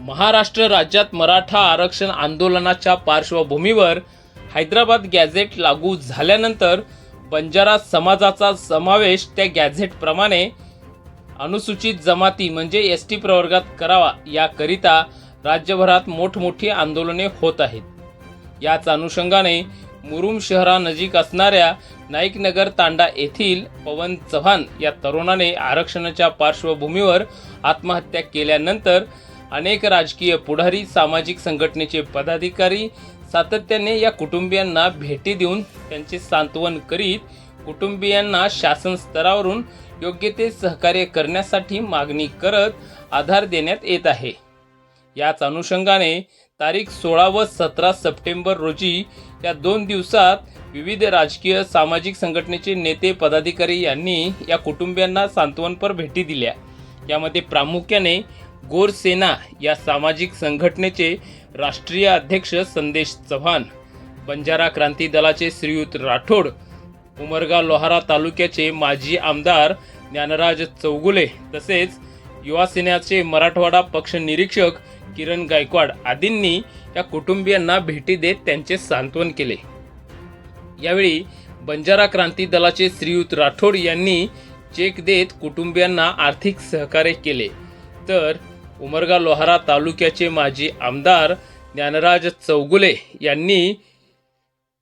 महाराष्ट्र राज्यात मराठा आरक्षण आंदोलनाच्या पार्श्वभूमीवर हैदराबाद गॅझेट लागू झाल्यानंतर बंजारा समाजाचा समावेश त्या गॅझेटप्रमाणे अनुसूचित जमाती म्हणजे एस टी प्रवर्गात करावा याकरिता राज्यभरात मोठमोठी आंदोलने होत आहेत. याच अनुषंगाने मुरुम शहरानजीक असणाऱ्या नाईकनगर तांडा येथील पवन चव्हाण या तरुणाने आरक्षणाच्या पार्श्वभूमीवर आत्महत्या केल्यानंतर अनेक राजकीय पुढारी सामाजिक संघटनेचे पदाधिकारी सातत्याने या कुटुंबियांना भेटी देऊन त्यांचे सांत्वन करीत कुटुंबियांना शासन स्तरावरून योग्य ते सहकार्य करण्यासाठी मागणी करत आधार देण्यात येत आहे. याच अनुषंगाने तारीख सोळा व सतरा सप्टेंबर रोजी या दोन दिवसात विविध राजकीय सामाजिक संघटनेचे नेते पदाधिकारी यांनी या कुटुंबियांना सांत्वनपर भेटी दिल्या. यामध्ये प्रामुख्याने गोरसेना या सामाजिक संघटनेचे राष्ट्रीय अध्यक्ष संदेश चव्हाण बंजारा क्रांती दलाचे श्रीयुत राठोड उमरगा लोहारा तालुक्याचे माजी आमदार ज्ञानराज चौगुले तसेच युवासेनाचे मराठवाडा पक्ष निरीक्षक किरण गायकवाड आदींनी या कुटुंबियांना भेटी देत त्यांचे सांत्वन केले. यावेळी बंजारा क्रांती दलाचे श्रीयुत राठोड यांनी चेक देत कुटुंबियांना आर्थिक सहकार्य केले. तर उमरगा लोहारा तालुक्याचे माजी आमदार ज्ञानराज चौगुले यांनी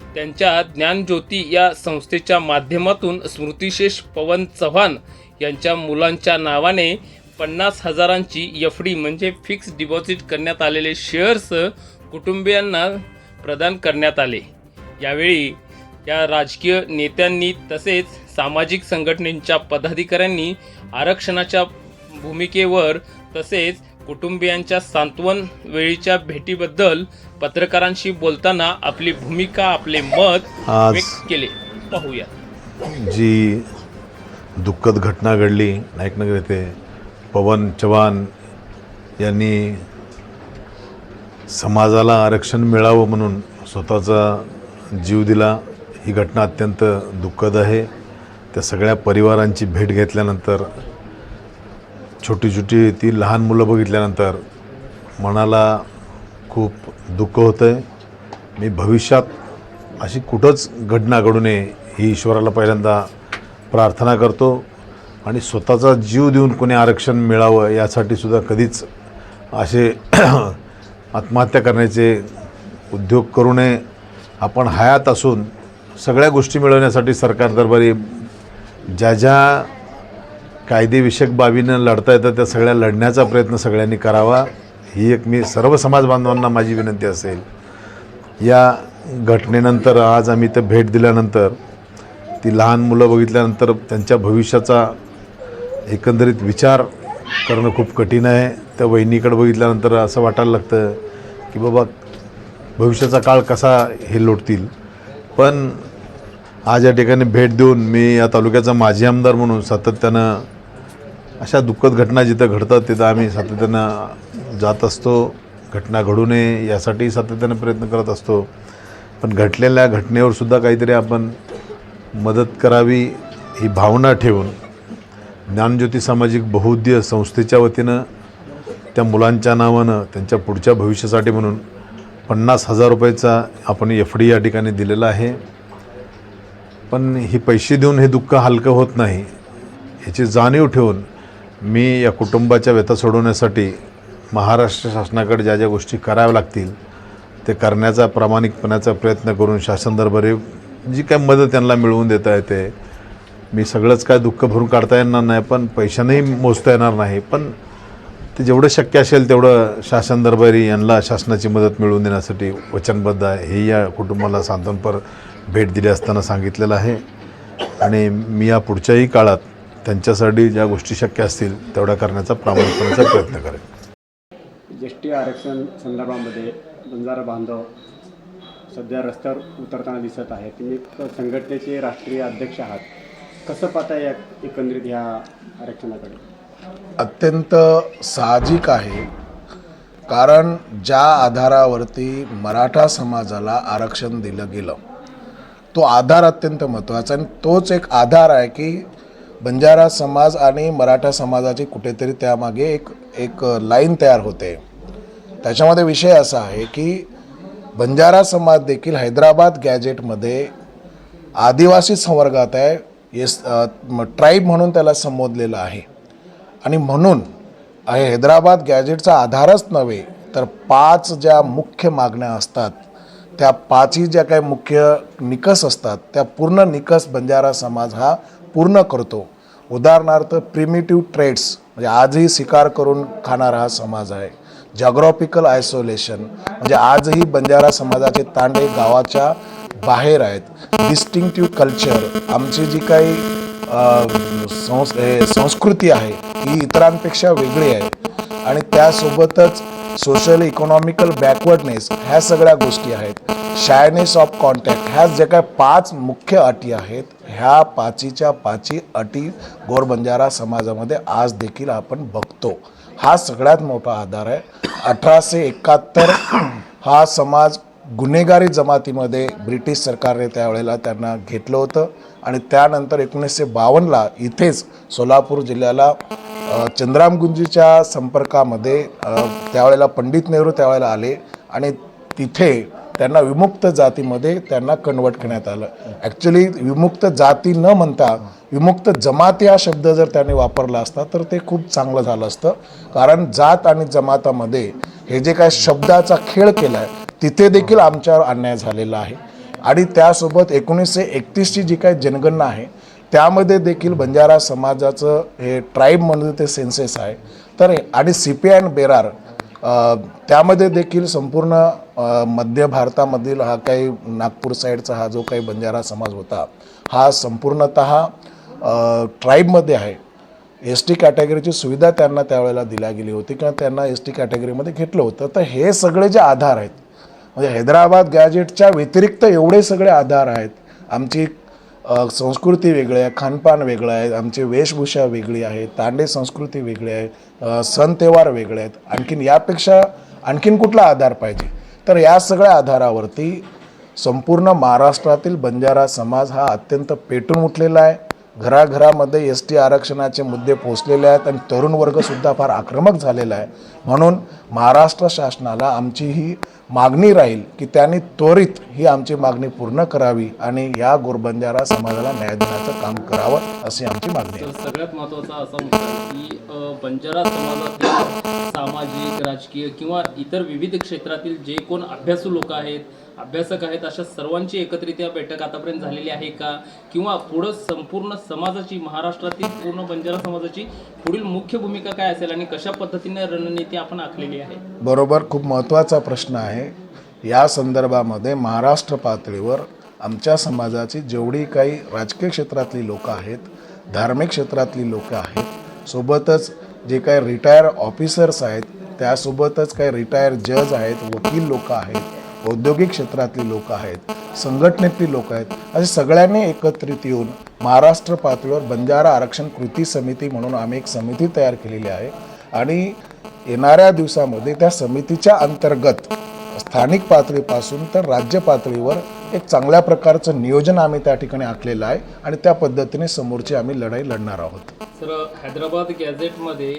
त्यांच्या ज्ञानज्योती या संस्थेच्या माध्यमातून स्मृतिशेष पवन चव्हाण यांच्या मुलांच्या नावाने पन्नास हजारांची एफ डी म्हणजे फिक्स डिपॉझिट करण्यात आलेले शेअर्स कुटुंबियांना प्रदान करण्यात आले. यावेळी या राजकीय नेत्यांनी तसेच सामाजिक संघटनेच्या पदाधिकाऱ्यांनी आरक्षणाच्या भूमिकेवर तसेच कुटुंबियांच्या सांत्वन वेळीच्या भेटीबद्दल पत्रकारांशी बोलताना आपली भूमिका आपले मत आज- व्यक्त केले. पाहूया. जी दुःखद घटना घडली नाईकनगर येथे पवन चव्हाण यांनी समाजाला आरक्षण मिळावं म्हणून स्वतःचा जीव दिला. ही घटना अत्यंत दुःखद आहे. त्या सगळ्या परिवारांची भेट घेतल्यानंतर छोटी छोटी ती लहान मुलं बघितल्यानंतर मनाला खूप दुःख होतं आहे मी भविष्यात अशी कुठंच घटना घडू नये ही ईश्वराला पहिल्यांदा प्रार्थना करतो आणि स्वतःचा जीव देऊन कोणी आरक्षण मिळावं यासाठी सुद्धा कधीच असे आत्महत्या करण्याचे उद्योग करू नये. आपण हयात असून सगळ्या गोष्टी मिळवण्यासाठी सरकार दरबारी ज्या ज्या कायदेविषयक बाबीनं लढता येतं त्या सगळ्या लढण्याचा प्रयत्न सगळ्यांनी करावा. ही एक मी सर्व समाज बांधवांना माझी विनंती असेल. या घटनेनंतर आज आम्ही इथं भेट दिल्यानंतर ती लहान मुलं बघितल्यानंतर त्यांच्या भविष्याचा एकंदरीत विचार करणं खूप कठीण आहे. त्या वहिनीकडे बघितल्यानंतर असं वाटायला लागतं की बाबा भविष्याचा काळ कसा हे लोटतील. पण आज या ठिकाणी भेट देऊन मी या तालुक्याचा माजी आमदार म्हणून सातत्यानं अशा दुःखद घटना जिथं घडतात तिथं आम्ही सातत्यानं जात असतो. घटना घडू नये यासाठी सातत्यानं प्रयत्न करत असतो. पण घडलेल्या घटनेवर सुद्धा काहीतरी आपण मदत करावी ही भावना ठेवून ज्ञानज्योती सामाजिक बहुद्य संस्थेच्या वतीनं त्या मुलांच्या नावानं त्यांच्या पुढच्या भविष्यासाठी म्हणून पन्नास हजार रुपयाचा आपण एफ डी या ठिकाणी दिलेला आहे. पण ही पैसे देऊन हे दुःख हलकं होत नाही ह्याची जाणीव ठेवून मी या कुटुंबाच्या व्यथा सोडवण्यासाठी महाराष्ट्र शासनाकडे ज्या ज्या गोष्टी कराव्या लागतील ते करण्याचा प्रामाणिकपणाचा प्रयत्न करून शासन दरबारी जी काय मदत त्यांना मिळवून देता येते मी सगळंच काय दुःख भरून काढता येणार नाही पण पैशानेही मोजता येणार नाही. पण ते जेवढं शक्य असेल तेवढं शासन दरबारी यांना शासनाची मदत मिळवून देण्यासाठी वचनबद्ध आहे. हे या कुटुंबाला सांत्वनपर भेट दिली असताना सांगितलेलं आहे. आणि मी या पुढच्याही काळात त्यांच्यासाठी ज्या गोष्टी शक्य असतील तेवढ्या करण्याचा प्रामाणिकपणाचा प्रयत्न करेन. एस टी आरक्षण संदर्भामध्ये बंजारा बांधव सध्या रस्त्यावर उतरताना दिसत आहे तुम्ही संघटनेचे राष्ट्रीय अध्यक्ष आहात. कसं पाहता या एकंदरीत ह्या आरक्षणाकडे? अत्यंत साहजिक आहे. कारण ज्या आधारावरती मराठा समाजाला आरक्षण दिलं गेलं तो आधार अत्यंत महत्त्वाचा आणि तोच एक आधार आहे की बंजारा समाज आणि मराठा समाजाची कुठेतरी त्यामागे एक एक लाईन तयार होते. त्याच्यामध्ये विषय असा आहे की बंजारा समाज देखील हैदराबाद गॅजेटमध्ये आदिवासी संवर्गात आहे. येस ट्राईब म्हणून त्याला संबोधलेलं आहे. आणि म्हणून हैदराबाद गॅजेटचा आधारच नव्हे तर पाच ज्या मुख्य मागण्या असतात त्या पाचही ज्या काही मुख्य निकष असतात त्या पूर्ण निकष बंजारा समाज हा पूर्ण करतो. उदाहरणार्थ प्रिमिटिव्ह ट्रेड्स म्हणजे आजही शिकार करून खाणारा हा समाज आहे. जॉग्रॉफिकल आयसोलेशन म्हणजे आजही बंजारा समाजाचे तांडे गावाच्या बाहेर आहेत. डिस्टिंक्टिव्ह कल्चर आमची जी काही संस् संस संस्कृती आहे ही इतरांपेक्षा वेगळी आहे. आणि त्यासोबतच सोशल इकॉनॉमिकल बॅकवर्डनेस ह्या सगळ्या गोष्टी आहेत. शायनेस ऑफ कॉन्टॅक्ट ह्या ज्या काय पाच मुख्य अटी आहेत ह्या पाचीच्या पाची अटी गोरबंजारा समाजामध्ये आज देखील आपण बघतो. हा सगळ्यात मोठा आधार आहे. अठराशे एकाहत्तर हा समाज गुन्हेगारी जमातीमध्ये ब्रिटिश सरकारने त्यावेळेला त्यांना घेतलं होतं. आणि त्यानंतर एकोणीसशे बावन्नला इथेच सोलापूर जिल्ह्याला चंद्रामगुंजीच्या संपर्कामध्ये त्यावेळेला पंडित नेहरू त्यावेळेला आले. आणि तिथे त्यांना विमुक्त जातीमध्ये त्यांना कन्वर्ट करण्यात आलं. ॲक्च्युली विमुक्त जाती न म्हणता विमुक्त जमाती हा शब्द जर त्याने वापरला असता तर ते खूप चांगलं झालं असतं. कारण जात आणि जमातामध्ये हे जे काय शब्दाचा खेळ केला आहे तिथे देखील आमच्यावर अन्याय झालेला आहे. आणि त्यासोबत एकोणीसशे एकतीसची जी काही जनगणना आहे त्यामध्ये देखील बंजारा समाजाचं हे ट्राईब म्हणून ते सेन्सेस आहे. तर आणि सी पी अँड बेरार त्यामध्ये देखील संपूर्ण मध्य भारतामधील हा काही नागपूर साईडचा हा जो काही बंजारा समाज होता हा संपूर्णत ट्राईबमध्ये आहे. एस टी कॅटेगरीची सुविधा त्यांना त्यावेळेला दिल्या गेली होती किंवा त्यांना एस टी कॅटेगरीमध्ये घेतलं होतं. तर हे सगळे जे आधार आहेत म्हणजे हैदराबाद गॅजेटच्या व्यतिरिक्त एवढे सगळे आधार आहेत. आमची संस्कृती वेगळी आहे खानपान वेगळं आहे आमची वेशभूषा वेगळी आहे तांडे संस्कृती वेगळी आहे सण त्योहार वेगळे आहेत. आणखीन यापेक्षा आणखीन कुठला आधार पाहिजे? तर या सगळ्या आधारावरती संपूर्ण महाराष्ट्रातील बंजारा समाज हा अत्यंत पेटून उठलेला आहे. घराघरामध्ये एस टी आरक्षणाचे मुद्दे पोचलेले आहेत आणि तरुण वर्गसुद्धा फार आक्रमक झालेला आहे. म्हणून महाराष्ट्र शासनाला आमची ही मागणी राहील की त्यांनी त्वरित ही आमची मागणी पूर्ण करावी आणि या गोरबंजारा समाजाला न्याय देण्याचं काम करावं अशी आमची मागणी आहे. सगळ्यात महत्त्वाचा असा मुद्दा की बंजारा समाजातील सामाजिक राजकीय किंवा इतर विविध क्षेत्रातील जे कोण अभ्यासू लोक आहेत अभ्यासक आहेत अशा सर्वांची एकत्रित या बैठक आतापर्यंत झालेली आहे का? किंवा पुढं संपूर्ण समाजाची महाराष्ट्रातील पूर्ण बंजारा समाजाची पुढील मुख्य भूमिका काय असेल आणि कशा पद्धतीने रणनीती आपण आखलेली आहे? बरोबर खूप महत्त्वाचा प्रश्न आहे. या संदर्भामध्ये महाराष्ट्र पातळीवर आमच्या समाजाची जेवढी काही राजकीय क्षेत्रातली लोकं आहेत धार्मिक क्षेत्रातली लोकं आहेत सोबतच जे काही रिटायर ऑफिसर्स आहेत त्यासोबतच काही रिटायर जज आहेत वकील लोक आहेत औद्योगिक क्षेत्रातली लोक आहेत संघटनेतली लोक आहेत असे सगळ्यांनी एकत्रित येऊन महाराष्ट्र पातळीवर बंजारा आरक्षण कृती समिती म्हणून आम्ही एक समिती तयार केलेली आहे. आणि येणाऱ्या दिवसामध्ये त्या समितीच्या अंतर्गत स्थानिक पातळीपासून तर राज्य पातळीवर एक चांगल्या प्रकारचं नियोजन आम्ही त्या ठिकाणी आखलेलं आहे आणि त्या पद्धतीने समोरची आम्ही लढाई लढणार आहोत. सर हैदराबाद गॅझेटमध्ये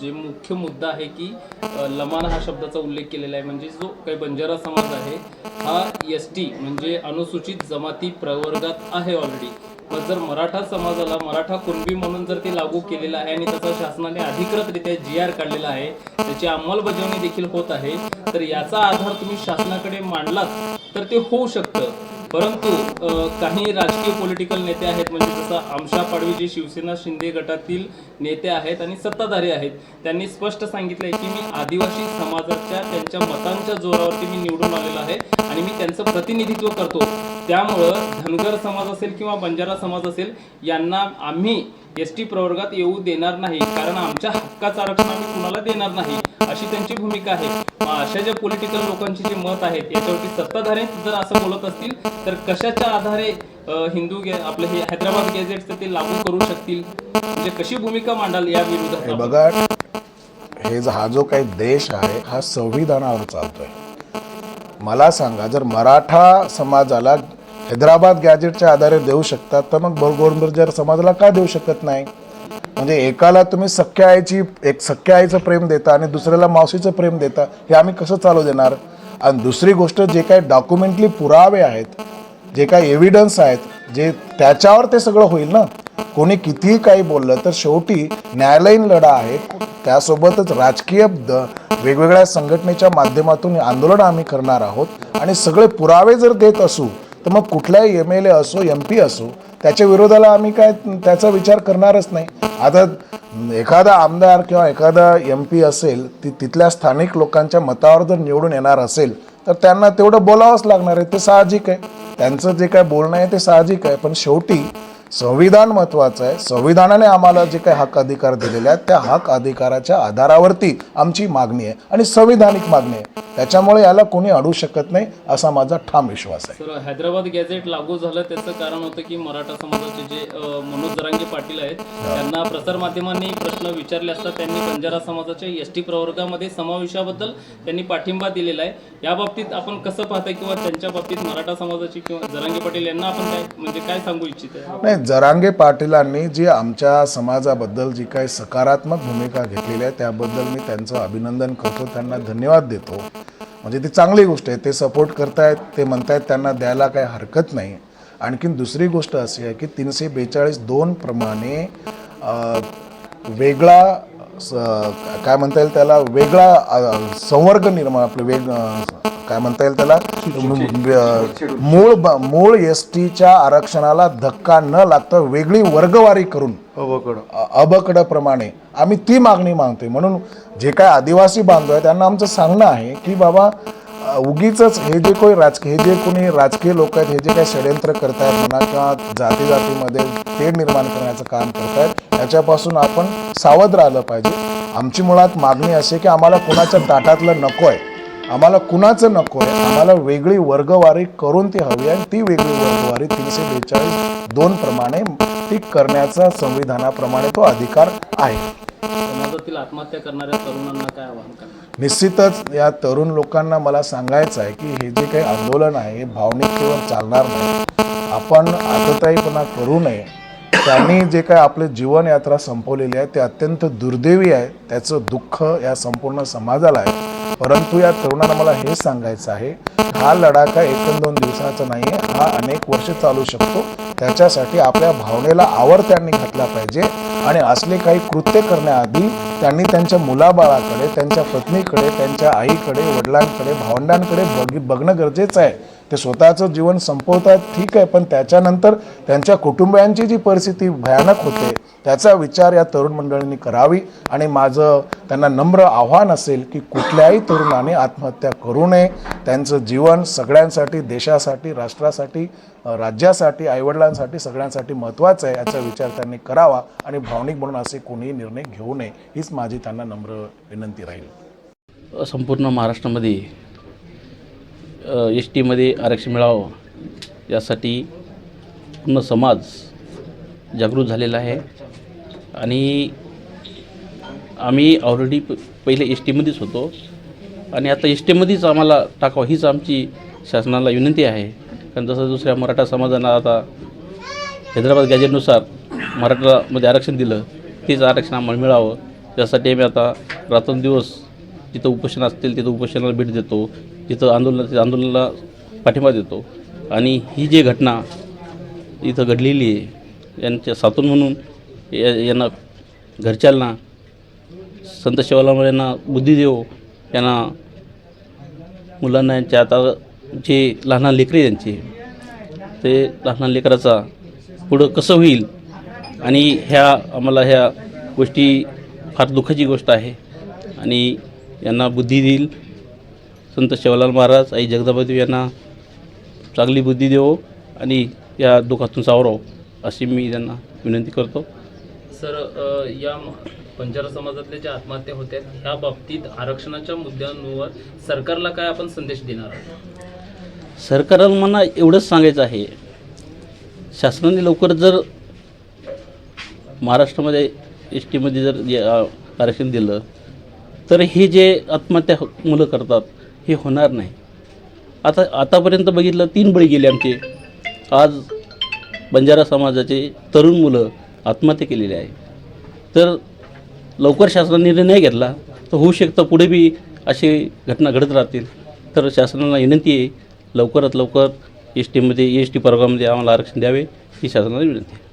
जे मुख्य मुद्दा आहे की लमान लमाना हा शब्दाचा उल्लेख केलेला आहे म्हणजे जो काही बंजारा समाज आहे हा एस टी म्हणजे अनुसूचित जमाती प्रवर्गात आहे ऑलरेडी पण जर मराठा समाजाला मराठा कुणबी म्हणून जर ते लागू केलेलं आहे आणि त्याचा शासनाने अधिकृतरित्या जी आर काढलेला आहे त्याची अंमलबजावणी देखील होत आहे तर याचा आधार तुम्ही शासनाकडे मांडलात तर ते होऊ शकतं. परंतु काही राजकीय पॉलिटिकल नेते आहेत म्हणजे जसं आमशा पाडवी जे शिवसेना शिंदे गटातील नेते आहेत आणि सत्ताधारी आहेत. त्यांनी स्पष्ट सांगितलंय की मी आदिवासी समाजाच्या त्यांच्या मतांच्या जोरावरती मी निवडून आलेलो आहे आणि मी त्यांचं प्रतिनिधित्व करतो. त्यामुळं धनगर समाज असेल किंवा बंजारा समाज असेल यांना आम्ही एस टी प्रवर्गात येऊ देणार नाही. कारण आमच्या हक्काचं आरक्षण आम्ही कुणाला देणार नाही. अशी त्यांची भूमिका आहे. अशा ज्या पॉलिटिकल लोकांची जे मत आहेत याच्यावरती सत्ताधारी जर असं बोलत असतील तर कशाच्या आधारे हिंदू आपलं हे हैदराबाद गॅझेटचं ते लागू करू शकतील? म्हणजे कशी भूमिका मांडाल या विरोधात बघा हे हा जो काही देश आहे हा संविधानावर चालतोय. मला सांगा जर मराठा समाजाला हैदराबाद गॅजेटच्या आधारे देऊ शकतात तर मग गोरबंजार समाजाला का देऊ शकत नाही? म्हणजे एकाला तुम्ही सख्या आईची एक सख्या आईचं प्रेम देता आणि दुसऱ्याला मावशीचं प्रेम देता हे आम्ही कसं चालू देणार? आणि दुसरी गोष्ट जे काही डॉक्युमेंटली पुरावे आहेत जे काही एव्हिडन्स आहेत जे त्याच्यावर ते सगळं होईल ना? कोणी कितीही काही बोललं तर शेवटी न्यायालयीन लढा आहे. त्यासोबतच राजकीय द वेगवेगळ्या संघटनेच्या माध्यमातून आंदोलन आम्ही करणार आहोत. आणि सगळे पुरावे जर देत असू तर मग कुठल्याही एम एल ए असो एम पी असो त्याच्या विरोधाला आम्ही काय त्याचा विचार करणारच नाही. आता एखादा आमदार किंवा एखादा एम पी असेल ती तिथल्या स्थानिक लोकांच्या मतावर जर निवडून येणार असेल तर त्यांना तेवढं बोलावंच लागणार आहे ते साहजिक आहे. त्यांचं जे काय बोलणं आहे ते साहजिक आहे. पण शेवटी संविधान महत्त्वाचं आहे. संविधानाने आम्हाला जे काही हक्क अधिकार दिलेले आहेत त्या हक अधिकाराच्या आधारावरती आमची मागणी आहे आणि संविधानिक मागणी आहे. त्याच्यामुळे याला कोणी अडू शकत नाही असा माझा ठाम विश्वास आहे. सर हैदराबाद गॅझेट लागू झालं त्याचं कारण होतं की मराठा समाजाचे जे मनोज जरांगे पाटील आहेत त्यांना प्रसारमाध्यमांनी प्रश्न विचारले असता त्यांनी बंजारा समाजाच्या एस टी प्रवर्गामध्ये समावेशाबद्दल त्यांनी पाठिंबा दिलेला आहे. या बाबतीत आपण कसं पाहताय किंवा त्यांच्या बाबतीत मराठा समाजाची किंवा जरांगे पाटील यांना आपण काय म्हणजे काय सांगू इच्छित आहे नाही जरांगे पाटीलांनी जी आमच्या समाजाबद्दल जी काही सकारात्मक भूमिका घेतलेली आहे त्याबद्दल मी त्यांचं अभिनंदन करतो त्यांना धन्यवाद देतो. म्हणजे ती चांगली गोष्ट आहे ते सपोर्ट करतायत ते म्हणतायत त्यांना द्यायला काही हरकत नाही. आणखीन दुसरी गोष्ट अशी आहे की तीनशे बेचाळीस दोन प्रमाणे वेगळा स- काय म्हणता येईल त्याला वेगळा संवर्ग निर्माण आपले वेग काय म्हणता येईल त्याला? मूळ मूळ एस टीच्या आरक्षणाला धक्का न लागता वेगळी वर्गवारी करून अबकड. प्रमाणे आम्ही ती मागणी मागतोय. म्हणून जे काय आदिवासी बांधव आहे त्यांना आमचं सांगणं आहे की बाबा उगीच हे जे कोणी राजकीय हे जे कोणी राजकीय लोक आहेत हे जे काही षडयंत्र करतायत म्हणा किंवा जाती जातीमध्ये तेढ निर्माण करण्याचं काम करतायत याच्यापासून आपण सावध राहिलं पाहिजे. आमची मुळात मागणी अशी की आम्हाला कुणाच्या ताटातलं नको आहे आम्हाला कुणाचं नको आहे? आम्हाला वेगळी वर्गवारी करून ती हवी आहे. ती वेगळी वर्गवारी तीनशे बेचाळीस दोन प्रमाणे ती करण्याचा संविधानाप्रमाणे तो अधिकार आहे. समाजातील आत्महत्या करणाऱ्या तरुणांना काय आवाहन करणार? निश्चितच या तरुण लोकांना मला सांगायचं आहे की हे जे काही आंदोलन आहे हे भावनिकतेवर चालणार नाही. आपण आतताईपणा करू नये. त्यांनी जे काय आपले जीवनयात्रा संपवलेली आहे ते अत्यंत दुर्दैवी आहे. त्याचं दुःख या संपूर्ण समाजाला आहे. परंतु या तरुणांना मला हे सांगायचं आहे हा लढा काय एक दोन दोन दिवसाचा नाही आहे हा अनेक वर्ष चालू शकतो. त्याच्यासाठी आपल्या भावनेला आवर त्यांनी घातला पाहिजे आणि असले काही कृत्य करण्याआधी त्यांनी त्यांच्या मुलाबाळाकडे त्यांच्या पत्नीकडे त्यांच्या आईकडे वडिलांकडे भावंडांकडे बघ बघणं गरजेचं आहे. ते स्वतःचं जीवन संपवतात ठीक आहे पण त्याच्यानंतर त्यांच्या कुटुंबियांची जी परिस्थिती भयानक होते त्याचा विचार या तरुण मंडळींनी करावी. आणि माझं त्यांना नम्र आव्हान असेल की कुठल्याही तरुणाने आत्महत्या करू नये. त्यांचं जीवन सगळ्यांसाठी देशासाठी राष्ट्रासाठी राज्यासाठी आईवडिलांसाठी सगळ्यांसाठी महत्त्वाचं आहे याचा विचार त्यांनी करावा. आणि भावनिक म्हणून असे कोणीही निर्णय घेऊ नये हीच माझी त्यांना नम्र विनंती राहील. संपूर्ण महाराष्ट्रामध्ये एस टीमध्ये आरक्षण मिळावं यासाठी पूर्ण समाज जागृत झालेला आहे. आणि आम्ही ऑलरेडी प पहिले एस टीमध्येच होतो. आणि आता एस टीमध्येच आम्हाला टाकावं हीच आमची शासनाला विनंती आहे. कारण जसं दुसऱ्या मराठा समाजाला आता हैदराबाद गॅजेटनुसार मराठामध्ये आरक्षण दिलं तेच आरक्षण आम्हाला मिळावं. त्यासाठी आम्ही आता रात्रंदिवस जिथं उपोषण असतील तिथं उपोषणाला भेट देतो. इथं आंदोलन आंदोलनाला पाठिंबा देतो. आणि ही जी घटना इथं घडलेली आहे यांच्या सातून म्हणून या यांना घरच्यांना संत शिवालामुळे यांना बुद्धी देव यांना मुलांना यांच्या आता जे लहान लेकरे यांचे ते लहान लहान लेकराचा पुढं कसं होईल? आणि ह्या आम्हाला ह्या गोष्टी फार दुःखाची गोष्ट आहे. आणि यांना बुद्धी देईल. संत शिवलाल महाराज आई जगदाबादेव यांना चांगली बुद्धी देवो आणि या दुःखातून सावराव अशी मी त्यांना विनंती करतो. सर अ, या म- बंजारा समाजातल्या ज्या आत्महत्या होत्या ह्या बाबतीत आरक्षणाच्या मुद्द्यांवर सरकारला काय आपण संदेश देणार आहोत? सरकारला मला एवढंच सांगायचं आहे शासनाने लवकर जर महाराष्ट्रामध्ये एस टीमध्ये जर जे अ, आरक्षण दिलं तर हे जे आत्महत्या हो- मुलं करतात हे होणार नाही. आता आतापर्यंत बघितलं तीन बळी गेले आमचे. आज बंजारा समाजाचे तरुण मुलं आत्महत्या केलेली आहे. तर लवकर शासनाने निर्णय घेतला तर होऊ शकतं पुढे बी अशी घटना घडत राहतील. तर शासनाला विनंती आहे लवकरात लवकर एस टीमध्ये एस टी प्रवर्गामध्ये आम्हाला आरक्षण द्यावे ही शासनाला विनंती आहे.